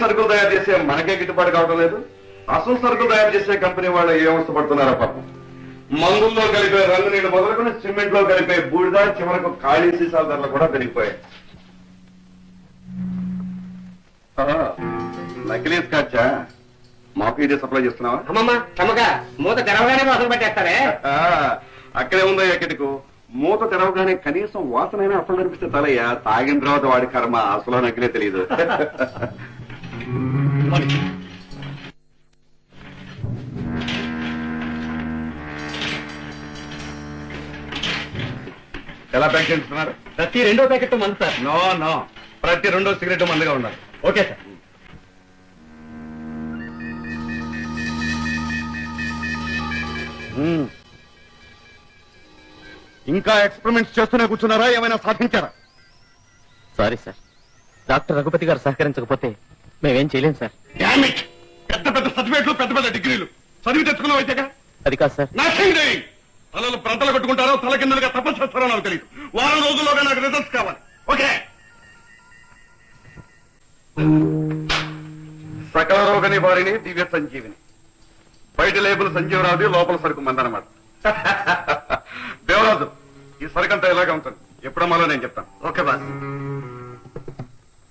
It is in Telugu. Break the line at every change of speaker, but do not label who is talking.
సరుకులు తయారు చేసే మనకే గిట్టుబాటు కావడం లేదు. అసలు సరుకులు తయారు చేసే కంపెనీ వాళ్ళు ఏ అవస్థ పడుతున్నారో పాపం. మందుల్లో కలిపే రంగు నీళ్ళు మొదలుకొని సిమెంట్లో కలిపే బూడిద చివరకు ఖాళీ సీసాల ధరలు కూడా పెరిగిపోయాయి. నకిలీ స్కాచా మాకు ఇదే సప్లై చేస్తున్నావా?
అమ్మమ్మ మూత తెరవగానే వాసన పట్టేస్తారే?
ఆ, అక్కడే ఉందో ఎక్కడికు మూత తెరవగానే కనీసం వాసనైనా అసలు కనిపిస్తే తలయ్యా తాగిన తర్వాత వాడి కర్మ అసలు నకిలే తెలియదు. ఎలా ప్యాక్ చేస్తున్నారు?
ప్రతి రెండో ప్యాకెట్ మంది సార్.
No no. ప్రతి రెండో సిగరెట్ మందుగా ఉండాలి.
Okay sir.
మ్మ్. ఇంకా ఎక్స్పెరిమెంట్స్ చేస్తూనే కూర్చున్నారా? ఏమైనా సాధించారా?
Sorry sir. Doctor Raghupati garu సహకరించకపోతే మేమేం చేయలేం సార్.
Damn it! పెద్ద పెద్ద సర్టిఫికేట్లు పెద్ద పెద్ద డిగ్రీలు. చదివి తెచ్చుకున్నావు అయితేగా
అది కాదు సార్.
నథింగ్ తలలు ప్రంతలు కట్టుకుంటారో తల కిందలుగా తపస్సు చేస్తారో నాకు తెలియదు వారం రోజుల్లోగా నాకు రిజల్ట్స్ కావాలి. ఓకే? సకల రోగ నివారిణి దివ్య సంజీవిని. బయట లేబుల్ సంజీవరావుది లోపల సరుకు మందనమాట. సరికంతా ఇలాగే ఉంటుంది. ఎప్పుడమ్మాలో నేను చెప్తాను. Okay boss